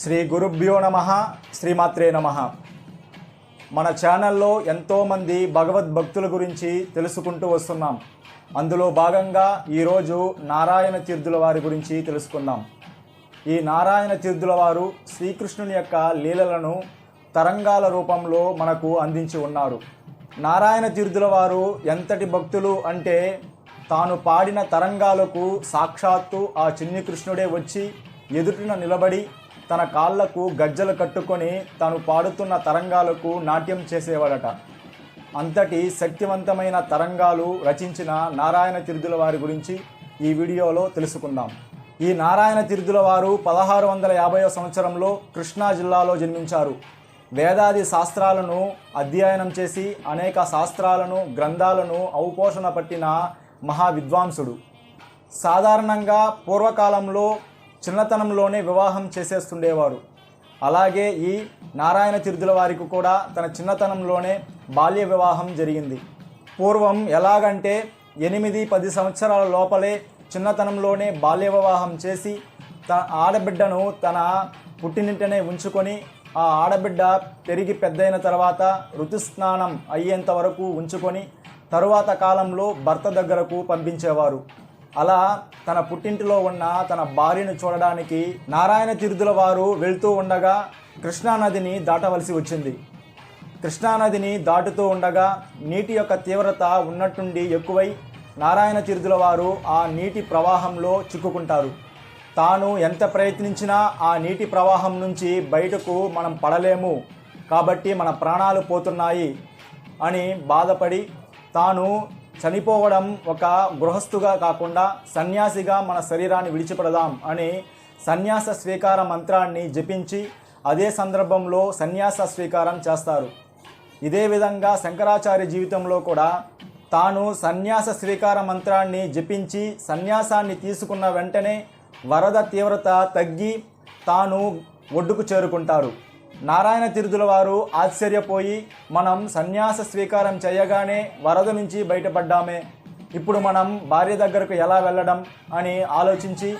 శ్రీ గురుభ్యో నమ శ్రీమాత్రే నమ. మన ఛానల్లో ఎంతోమంది భగవద్భక్తుల గురించి తెలుసుకుంటూ వస్తున్నాం. అందులో భాగంగా ఈరోజు నారాయణ తీర్థుల వారి గురించి తెలుసుకుందాం. ఈ నారాయణ తీర్థుల వారు శ్రీకృష్ణుని యొక్క లీలలను తరంగాల రూపంలో మనకు అందించి ఉన్నారు. నారాయణ తీర్థుల వారు ఎంతటి భక్తులు అంటే తాను పాడిన తరంగాలకు సాక్షాత్తు ఆ చిన్ని కృష్ణుడే వచ్చి ఎదుటిన నిలబడి తన కాళ్ళకు గజ్జలు కట్టుకొని తాను పాడుతున్న తరంగాలకు నాట్యం చేసేవాడట. అంతటి శక్తివంతమైన తరంగాలు రచించిన నారాయణ తిరుదుల వారి గురించి ఈ వీడియోలో తెలుసుకుందాం. ఈ నారాయణ తిరుదుల వారు పదహారు వందల యాభై సంవత్సరంలో కృష్ణా జిల్లాలో జన్మించారు. వేదాది శాస్త్రాలను అధ్యయనం చేసి అనేక శాస్త్రాలను గ్రంథాలను ఔపోషణ పట్టిన మహా విద్వాంసుడు సాధారణంగా పూర్వకాలంలో చిన్నతనంలోనే వివాహం చేసేస్తుండేవారు అలాగే ఈ నారాయణ తిరుదుల వారికి కూడా తన చిన్నతనంలోనే బాల్య వివాహం జరిగింది. పూర్వం ఎలాగంటే ఎనిమిది పది సంవత్సరాల లోపలే చిన్నతనంలోనే బాల్య వివాహం చేసి తన ఆడబిడ్డను తన పుట్టినింటనే ఉంచుకొని ఆ ఆడబిడ్డ పెరిగి పెద్దయిన తర్వాత ఋతుస్నానం అయ్యేంత వరకు ఉంచుకొని తరువాత కాలంలో భర్త దగ్గరకు పంపించేవారు. అలా తన పుట్టింటిలో ఉన్న తన భార్యను చూడడానికి నారాయణ తీర్థుల వారు వెళ్తూ ఉండగా కృష్ణానదిని దాటవలసి వచ్చింది. కృష్ణానదిని దాటుతూ ఉండగా నీటి యొక్క తీవ్రత ఉన్నట్టుండి ఎక్కువై నారాయణ తీర్థుల వారు ఆ నీటి ప్రవాహంలో చిక్కుకుంటారు. తాను ఎంత ప్రయత్నించినా ఆ నీటి ప్రవాహం నుంచి బయటకు మనం పడలేము. కాబట్టి మన ప్రాణాలు పోతున్నాయి అని బాధపడి తాను చనిపోవడం ఒక గృహస్థుగా కాకుండా సన్యాసిగా మన శరీరాన్ని విడిచిపెడదాం అని సన్యాస స్వీకార మంత్రాన్ని జపించి అదే సందర్భంలో సన్యాస స్వీకారం చేస్తారు. ఇదే విధంగా శంకరాచార్య జీవితంలో కూడా తాను సన్యాస స్వీకార మంత్రాన్ని జపించి సన్యాసాన్ని తీసుకున్న వెంటనే వరద తీవ్రత తగ్గి తాను ఒడ్డుకు చేరుకుంటారు. నారాయణ తీర్థుల వారు ఆశ్చర్యపోయి మనం సన్యాస స్వీకారం చేయగానే వరద నుంచి బయటపడ్డామే. ఇప్పుడు మనం భార్య దగ్గరకు ఎలా వెళ్ళడం? అని ఆలోచించి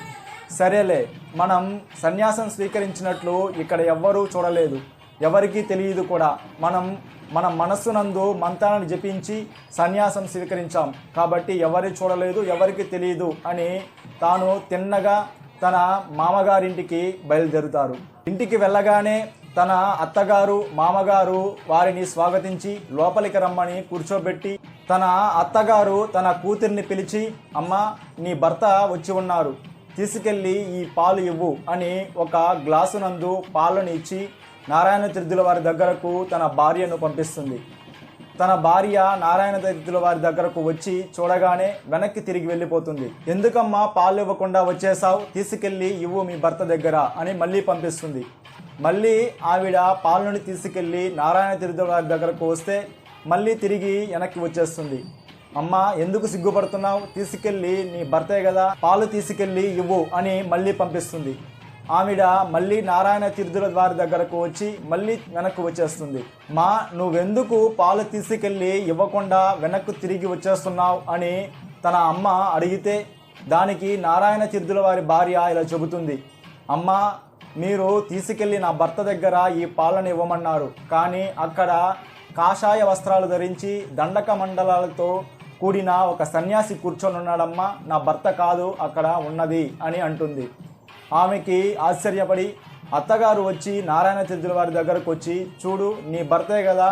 సరేలే మనం సన్యాసం స్వీకరించినట్లు ఇక్కడ ఎవ్వరూ చూడలేదు. ఎవరికీ తెలియదు కూడా. మనం మన మనస్సునందు మంత్రాన్ని జపించి సన్యాసం స్వీకరించాం. కాబట్టి ఎవరి చూడలేదు ఎవరికి తెలియదు అని తాను తిన్నగా తన మామగారింటికి బయలుదేరుతారు. ఇంటికి వెళ్ళగానే తన అత్తగారు మామగారు వారిని స్వాగతించి లోపలికి రమ్మని కూర్చోబెట్టి తన అత్తగారు తన కూతుర్ని పిలిచి అమ్మ నీ భర్త వచ్చి ఉన్నారు. తీసుకెళ్ళి ఈ పాలు ఇవ్వు అని ఒక గ్లాసు నందు పాలను ఇచ్చి నారాయణ తీర్థుల వారి దగ్గరకు తన భార్యను పంపిస్తుంది. తన భార్య నారాయణ తీర్థుల వారి దగ్గరకు వచ్చి చూడగానే వెనక్కి తిరిగి వెళ్ళిపోతుంది. ఎందుకమ్మా పాలు ఇవ్వకుండా వచ్చేసావు తీసుకెళ్ళి ఇవ్వు మీ భర్త దగ్గర అని మళ్ళీ పంపిస్తుంది. మళ్ళీ ఆవిడ పాలనుని తీసుకెళ్ళి నారాయణ తీర్థుల వారి దగ్గరకు వస్తే మళ్ళీ తిరిగి వెనక్కి వచ్చేస్తుంది. అమ్మ ఎందుకు సిగ్గుపడుతున్నావు? తీసుకెళ్ళి నీ భర్తే కదా పాలు తీసుకెళ్ళి ఇవ్వు అని మళ్ళీ పంపిస్తుంది. ఆవిడ మళ్ళీ నారాయణ తీర్థుల వారి దగ్గరకు వచ్చి మళ్ళీ వెనక్కు వచ్చేస్తుంది. మా నువ్వెందుకు పాలు తీసుకెళ్ళి ఇవ్వకుండా వెనక్కు తిరిగి వచ్చేస్తున్నావు? అని తన అమ్మ అడిగితే దానికి నారాయణ తీర్థుల వారి భార్య ఇలా చెబుతుంది. అమ్మ మీరు తీసుకెళ్ళి నా భర్త దగ్గర ఈ పాలను ఇవ్వమన్నారు. కానీ అక్కడ కాషాయ వస్త్రాలు ధరించి దండక మండలాలతో కూడిన ఒక సన్యాసి కూర్చొని ఉన్నాడమ్మా నా భర్త కాదు అక్కడ ఉన్నది అని అంటుంది. ఆమెకి ఆశ్చర్యపడి అత్తగారు వచ్చి నారాయణ చంద్రుల వారి దగ్గరకు వచ్చి చూడు నీ భర్తే కదా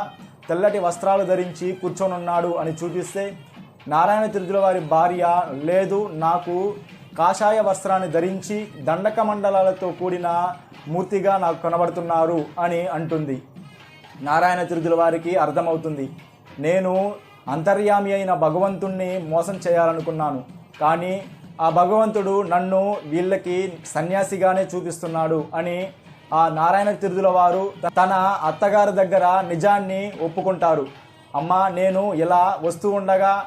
తెల్లటి వస్త్రాలు ధరించి కూర్చొని ఉన్నాడు అని చూపిస్తే నారాయణ తీర్థుల వారి భార్య లేదు నాకు కాషాయ వస్త్రాన్ని ధరించి దండక మండలాలతో కూడిన మూర్తిగా నాకు కనబడుతున్నారు అని అంటుంది. నారాయణ తిరుదుల వారికి అర్థమవుతుంది. నేను అంతర్యామి అయిన భగవంతుణ్ణి మోసం చేయాలనుకున్నాను. కానీ ఆ భగవంతుడు నన్ను వీళ్ళకి సన్యాసిగానే చూపిస్తున్నాడు అని ఆ నారాయణ తిరుదుల వారు తన అత్తగారి దగ్గర నిజాన్ని ఒప్పుకుంటారు. అమ్మా నేను ఇలా వస్తూ ఉండగా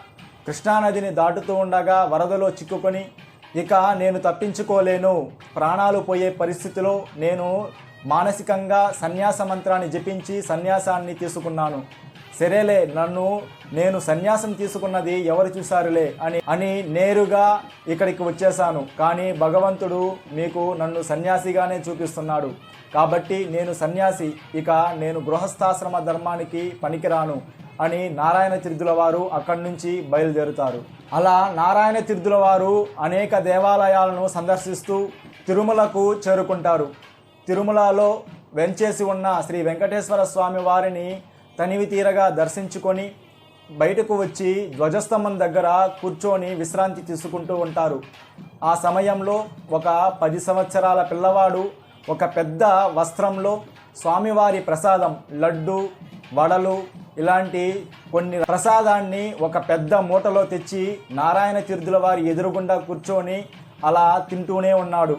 కృష్ణానదిని దాటుతూ ఉండగా వరదలో చిక్కుకొని ఇక నేను తప్పించుకోలేను. ప్రాణాలు పోయే పరిస్థితిలో నేను మానసికంగా సన్యాస మంత్రాన్ని జపించి సన్యాసాన్ని తీసుకున్నాను. సరేలే నన్ను నేను సన్యాసం తీసుకున్నది ఎవరు చూశారులే అని అని నేరుగా ఇక్కడికి వచ్చేసాను కానీ భగవంతుడు మీకు నన్ను సన్యాసిగానే చూపిస్తున్నాడు. కాబట్టి నేను సన్యాసి. ఇక నేను గృహస్థాశ్రమ ధర్మానికి పనికిరాను. అని నారాయణ తీర్థుల వారు అక్కడి నుంచి బయలుదేరుతారు. అలా నారాయణ తీర్థుల వారు అనేక దేవాలయాలను సందర్శిస్తూ తిరుమలకు చేరుకుంటారు. తిరుమలలో వెంచేసి ఉన్న శ్రీ వెంకటేశ్వర స్వామి వారిని తనివి తీరగా దర్శించుకొని బయటకు వచ్చి ధ్వజస్తంభం దగ్గర కూర్చొని విశ్రాంతి తీసుకుంటూ ఉంటారు. ఆ సమయంలో ఒక పది సంవత్సరాల పిల్లవాడు ఒక పెద్ద వస్త్రంలో స్వామివారి ప్రసాదం లడ్డు వడలు ఇలాంటి కొన్ని ప్రసాదాన్ని ఒక పెద్ద మూటలో తెచ్చి నారాయణ తీర్థుల వారి ఎదురుగుండా కూర్చొని అలా తింటూనే ఉన్నాడు.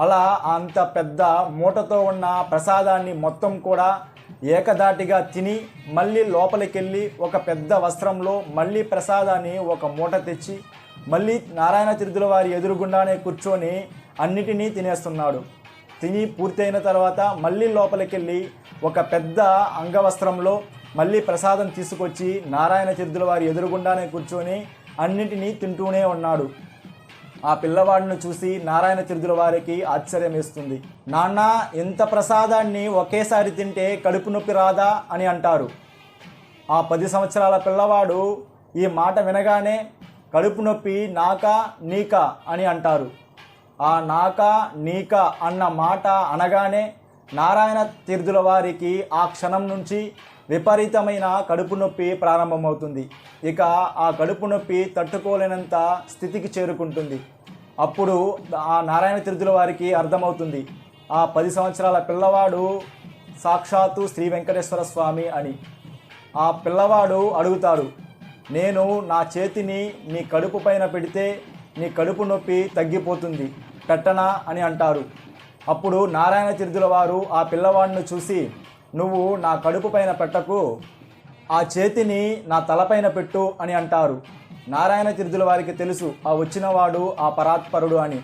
అలా అంత పెద్ద మూటతో ఉన్న ప్రసాదాన్ని మొత్తం కూడా ఏకదాటిగా తిని మళ్ళీ లోపలికెళ్ళి ఒక పెద్ద వస్త్రంలో మళ్ళీ ప్రసాదాన్ని ఒక మూట తెచ్చి మళ్ళీ నారాయణ తీర్థుల వారి ఎదురుగుండానే కూర్చొని అన్నిటినీ తినేస్తున్నాడు. తిని పూర్తయిన తర్వాత మళ్ళీ లోపలికెళ్ళి ఒక పెద్ద అంగవస్త్రంలో మళ్ళీ ప్రసాదం తీసుకొచ్చి నారాయణ తీర్థుల వారి ఎదురుగుండానే కూర్చొని అన్నిటినీ తింటూనే ఉన్నాడు. ఆ పిల్లవాడిని చూసి నారాయణ తీర్థుల వారికి ఆశ్చర్యం వేస్తుంది నాన్న ఎంత ప్రసాదాన్ని ఒకేసారి తింటే కడుపు నొప్పి రాదా? అని అంటారు. ఆ పది సంవత్సరాల పిల్లవాడు ఈ మాట వినగానే కడుపు నొప్పి నాకా నీకా? అని అంటారు. ఆ నాకా నీకా అన్న మాట అనగానే నారాయణ తీర్థుల వారికి ఆ క్షణం నుంచి విపరీతమైన కడుపు నొప్పి ప్రారంభమవుతుంది. ఇక ఆ కడుపు నొప్పి తట్టుకోలేనంత స్థితికి చేరుకుంటుంది. అప్పుడు ఆ నారాయణ తీర్థుల వారికి అర్థమవుతుంది. ఆ పది సంవత్సరాల పిల్లవాడు సాక్షాత్తు శ్రీ వెంకటేశ్వర స్వామి అని. ఆ పిల్లవాడు అడుగుతాడు నేను నా చేతిని నీ కడుపు పైన పెడితే నీ కడుపు నొప్పి తగ్గిపోతుంది. పెట్టనా అని అంటారు. అప్పుడు నారాయణ తీర్థుల వారు ఆ పిల్లవాడిని చూసి నువ్వు నా కడుపు పైన పెట్టకు ఆ చేతిని నా తలపైన పెట్టు అని అంటారు. నారాయణ తీర్థుల వారికి తెలుసు ఆ వచ్చినవాడు ఆ పరాత్పరుడు అని.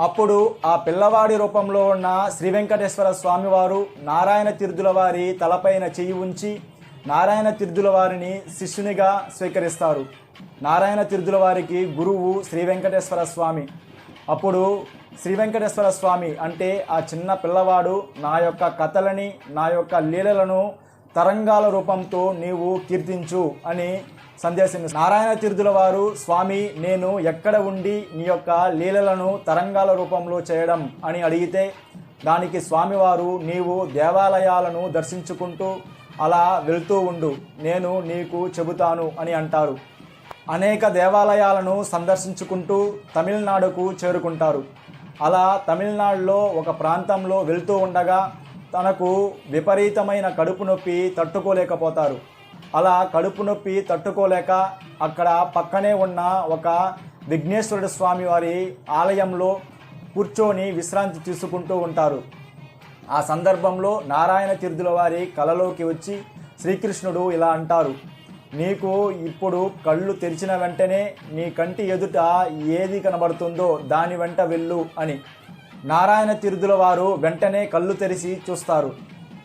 అప్పుడు ఆ పిల్లవాడి రూపంలో ఉన్న శ్రీ వెంకటేశ్వర స్వామివారు నారాయణ తీర్థుల వారి తలపైన చెయ్యి ఉంచి నారాయణ తీర్థుల వారిని శిష్యునిగా స్వీకరిస్తారు. నారాయణ తీర్థుల వారికి గురువు శ్రీ వెంకటేశ్వర స్వామి. అప్పుడు శ్రీ వెంకటేశ్వర స్వామి అంటే ఆ చిన్న పిల్లవాడు నా యొక్క కథలని నా యొక్క లీలలను తరంగాల రూపంతో నీవు కీర్తించు అని సందేశం నారాయణ తీర్థుల వారు స్వామి నేను ఎక్కడ ఉండి నీ యొక్క లీలలను తరంగాల రూపంలో చేయడం అని అడిగితే దానికి స్వామివారు నీవు దేవాలయాలను దర్శించుకుంటూ అలా వెళ్తూ ఉండు నేను నీకు చెబుతాను అని అంటారు. అనేక దేవాలయాలను సందర్శించుకుంటూ తమిళనాడుకు చేరుకుంటారు. అలా తమిళనాడులో ఒక ప్రాంతంలో వెళ్తూ ఉండగా తనకు విపరీతమైన కడుపు నొప్పి తట్టుకోలేకపోతారు. అలా కడుపు నొప్పి తట్టుకోలేక అక్కడ పక్కనే ఉన్న ఒక విఘ్నేశ్వరుడు స్వామి వారి ఆలయంలో కూర్చొని విశ్రాంతి తీసుకుంటూ ఉంటారు. ఆ సందర్భంలో నారాయణ తీర్థుల వారి కలలోకి వచ్చి శ్రీకృష్ణుడు ఇలా అంటారు. నీకు ఇప్పుడు కళ్ళు తెరిచిన వెంటనే నీ కంటి ఎదుట ఏది కనబడుతుందో దాని వెంట వెళ్ళు అని. నారాయణ తిరుదుల వారు వెంటనే కళ్ళు తెరిచి చూస్తారు.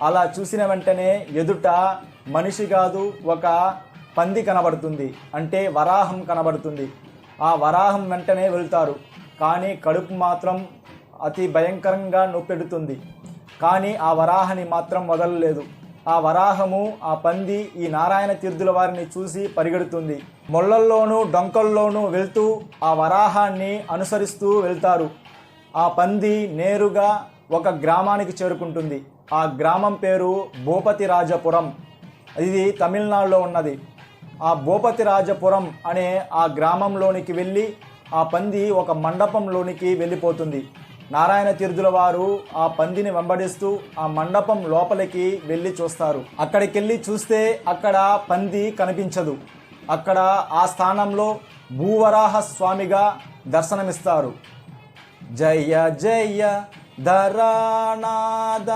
అలా చూసిన వెంటనే ఎదుట మనిషి కాదు ఒక పంది కనబడుతుంది. అంటే వరాహం కనబడుతుంది. ఆ వరాహం వెంటనే వెళ్తారు. కానీ కడుపు మాత్రం అతి భయంకరంగా నొప్పెడుతుంది. కానీ ఆ వరాహని మాత్రం వదలలేదు. ఆ వరాహము ఆ పంది ఈ నారాయణ తీర్థుల వారిని చూసి పరిగెడుతుంది. మొళ్ళల్లోనూ డొంకల్లోనూ వెళ్తూ ఆ వరాహాన్ని అనుసరిస్తూ వెళ్తారు. ఆ పంది నేరుగా ఒక గ్రామానికి చేరుకుంటుంది. ఆ గ్రామం పేరు భూపతి రాజపురం ఇది తమిళనాడులో ఉన్నది. ఆ భూపతి రాజపురం అనే ఆ గ్రామంలోనికి వెళ్ళి ఆ పంది ఒక మండపంలోనికి వెళ్ళిపోతుంది. నారాయణ తీర్థుల వారు ఆ పందిని వెంబడిస్తూ ఆ మండపం లోపలికి వెళ్ళి చూస్తారు. అక్కడికెళ్ళి చూస్తే అక్కడ పంది కనిపించదు. అక్కడ ఆ స్థానంలో భూవరాహ స్వామిగా దర్శనమిస్తారు. జయ జయ ధరానాద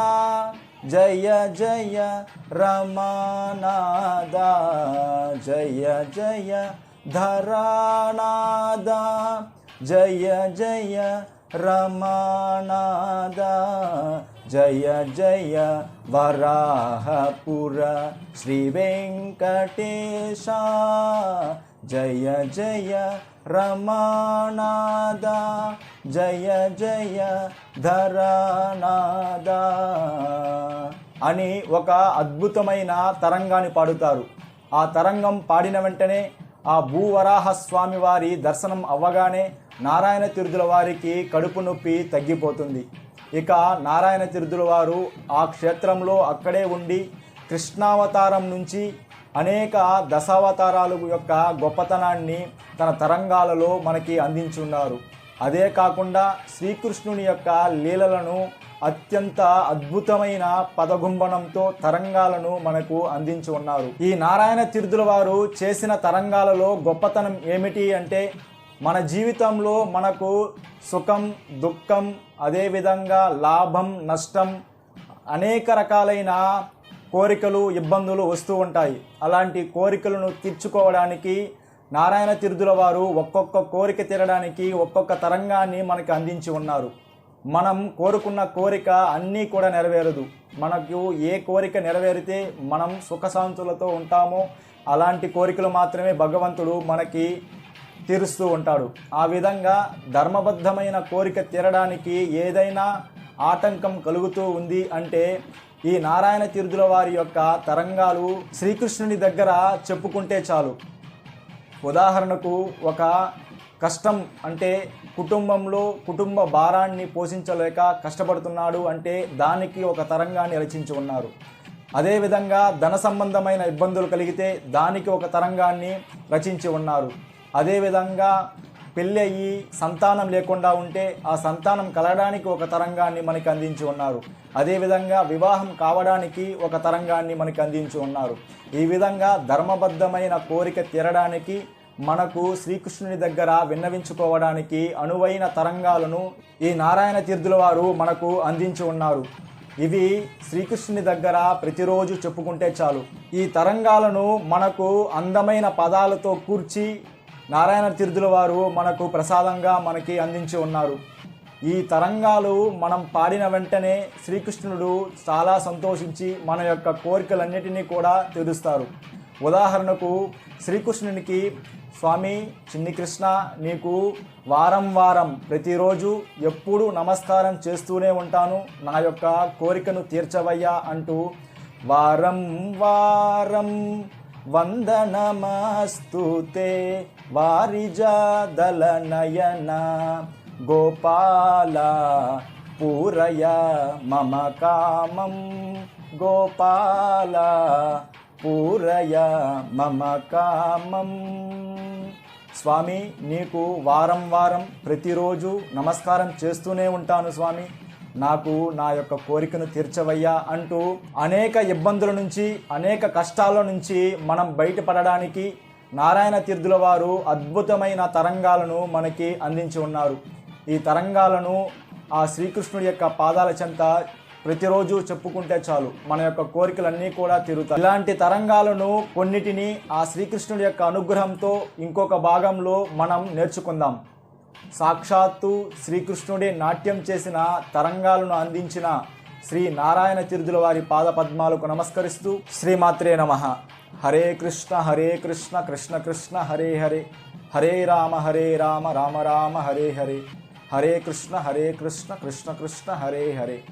జయ జయ రమానాద జయ జయ ధరానాద జయ జయ రమానాద జయ జయ వరాహపుర శ్రీ వెంకటేశ జయ జయ రమణాద జయ జయ ధరనాద అని ఒక అద్భుతమైన తరంగాన్ని పాడుతారు. ఆ తరంగం పాడిన వెంటనే ఆ భూవరాహ స్వామి వారి దర్శనం అవ్వగానే నారాయణ తిరుదుల వారికి కడుపు నొప్పి తగ్గిపోతుంది. ఇక నారాయణ తిరుదుల వారు ఆ క్షేత్రంలో అక్కడే ఉండి కృష్ణావతారం నుంచి అనేక దశావతారాలు యొక్క గొప్పతనాన్ని తన తరంగాలలో మనకి అందించున్నారు. అదే కాకుండా శ్రీకృష్ణుని యొక్క లీలలను అత్యంత అద్భుతమైన పదగుంబనంతో తరంగాలను మనకు అందించి ఉన్నారు. ఈ నారాయణ తీర్థుల వారు చేసిన తరంగాలలో గొప్పతనం ఏమిటి అంటే మన జీవితంలో మనకు సుఖం దుఃఖం అదేవిధంగా లాభం నష్టం అనేక రకాలైన కోరికలు ఇబ్బందులు వస్తూ ఉంటాయి. అలాంటి కోరికలను తీర్చుకోవడానికి నారాయణ తీర్థుల వారు ఒక్కొక్క కోరిక తీరడానికి ఒక్కొక్క తరంగాన్ని మనకు అందించి ఉన్నారు. మనం కోరుకున్న కోరిక అన్నీ కూడా నెరవేరదు. మనకు ఏ కోరిక నెరవేరితే మనం సుఖశాంతులతో ఉంటామో అలాంటి కోరికలు మాత్రమే భగవంతుడు మనకి తీరుస్తూ ఉంటాడు. ఆ విధంగా ధర్మబద్ధమైన కోరిక తీరడానికి ఏదైనా ఆటంకం కలుగుతూ ఉంది అంటే ఈ నారాయణ తీర్థుల వారి యొక్క తరంగాలు శ్రీకృష్ణుని దగ్గర చెప్పుకుంటే చాలు. ఉదాహరణకు ఒక కష్టం అంటే కుటుంబంలో కుటుంబ భారాన్ని పోషించలేక కష్టపడుతున్నాడు అంటే దానికి ఒక తరంగాన్ని రచించి ఉన్నారు. అదేవిధంగా ధన సంబంధమైన ఇబ్బందులు కలిగితే దానికి ఒక తరంగాన్ని రచించి ఉన్నారు. అదేవిధంగా పెళ్ళి అయ్యి సంతానం లేకుండా ఉంటే ఆ సంతానం కలగడానికి ఒక తరంగాన్ని మనకి అందించి ఉన్నారు. అదేవిధంగా వివాహం కావడానికి ఒక తరంగాన్ని మనకి అందించి ఉన్నారు. ఈ విధంగా ధర్మబద్ధమైన కోరిక తీరడానికి మనకు శ్రీకృష్ణుని దగ్గర విన్నవించుకోవడానికి అనువైన తరంగాలను ఈ నారాయణ తీర్థుల వారు మనకు అందించి ఉన్నారు. ఇవి శ్రీకృష్ణుని దగ్గర ప్రతిరోజు చెప్పుకుంటే చాలు. ఈ తరంగాలను మనకు అందమైన పదాలతో కూర్చి నారాయణ తీర్థుల వారు మనకు ప్రసాదంగా మనకి అందించి ఉన్నారు. ఈ తరంగాలు మనం పాడిన వెంటనే శ్రీకృష్ణుడు చాలా సంతోషించి మన యొక్క కోరికలన్నిటినీ కూడా తీరుస్తారు. ఉదాహరణకు శ్రీకృష్ణునికి స్వామి చిన్ని కృష్ణ నీకు వారం వారం ప్రతిరోజు ఎప్పుడు నమస్కారం చేస్తూనే ఉంటాను. నా యొక్క కోరికను తీర్చవయ్యా అంటూ వారం వారం వందనమస్తుతే వారిజాదల నయన గోపాల పూరయ మమ కామం గోపాల పూరయ మమ కామం. స్వామి నీకు వారం వారం ప్రతిరోజు నమస్కారం చేస్తూనే ఉంటాను స్వామి. నాకు నా యొక్క కోరికను తీర్చవయ్యా అంటూ అనేక ఇబ్బందుల నుంచి అనేక కష్టాల నుంచి మనం బయటపడడానికి నారాయణ తీర్థుల వారు అద్భుతమైన తరంగాలను మనకి అందించి ఉన్నారు. ఈ తరంగాలను ఆ శ్రీకృష్ణుడి యొక్క పాదాల చెంత ప్రతిరోజు చెప్పుకుంటే చాలు. మన యొక్క కోరికలన్నీ కూడా తీరుతాయి. ఇలాంటి తరంగాలను కొన్నిటిని ఆ శ్రీకృష్ణుడి యొక్క అనుగ్రహంతో ఇంకొక భాగంలో మనం నేర్చుకుందాం. సాక్షాత్తు శ్రీకృష్ణుడే నాట్యం చేసిన తరంగాలను అందించిన శ్రీ నారాయణ తిరుదుల వారి పాద పద్మాలకు నమస్కరిస్తూ శ్రీమాత్రే నమ. హరే కృష్ణ హరే కృష్ణ కృష్ణ కృష్ణ హరే హరే. హరే రామ హరే రామ రామ రామ హరే హరే. హరే కృష్ణ హరే కృష్ణ కృష్ణ కృష్ణ హరే హరే.